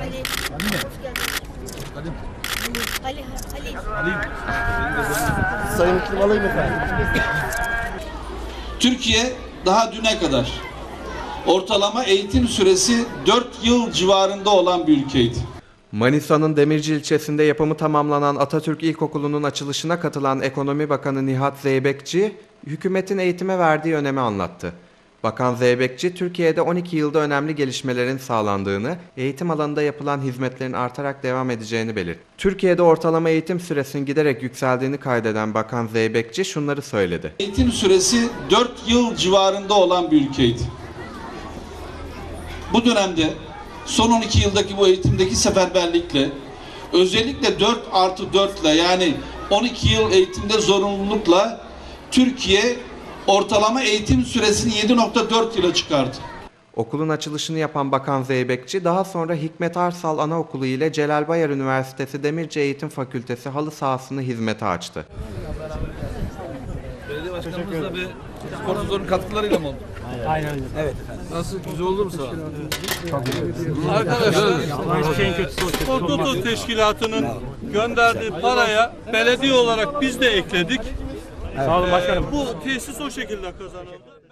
Ali. Hoş geldin. Ali. Ali. Sayın Kim alayım efendim. Türkiye daha düne kadar ortalama eğitim süresi 4 yıl civarında olan bir ülkeydi. Manisa'nın Demirci ilçesinde yapımı tamamlanan Atatürk İlkokulu'nun açılışına katılan Ekonomi Bakanı Nihat Zeybekçi, hükümetin eğitime verdiği önemi anlattı. Bakan Zeybekçi, Türkiye'de 12 yılda önemli gelişmelerin sağlandığını, eğitim alanında yapılan hizmetlerin artarak devam edeceğini belirtti. Türkiye'de ortalama eğitim süresinin giderek yükseldiğini kaydeden Bakan Zeybekçi şunları söyledi. Eğitim süresi 4 yıl civarında olan bir ülkeydi. Bu dönemde son 12 yıldaki bu eğitimdeki seferberlikle özellikle 4 artı 4 ile yani 12 yıl eğitimde zorunlulukla Türkiye ortalama eğitim süresini 7.4 yıla çıkardı. Okulun açılışını yapan Bakan Zeybekçi daha sonra Hikmet Arsal Anaokulu ile Celal Bayar Üniversitesi Demirci Eğitim Fakültesi halı sahasını hizmete açtı. Belediye başkanımızla bir sporcunun katkılarıyla mı oldu? Aynen öyle. Evet. Nasıl güzel oldu mu sağ Arkadaşlar Spor Toto Teşkilatı'nın gönderdiği paraya belediye olarak biz de ekledik. Sağ olun başkanım. Bu tesis o şekilde kazanıldı.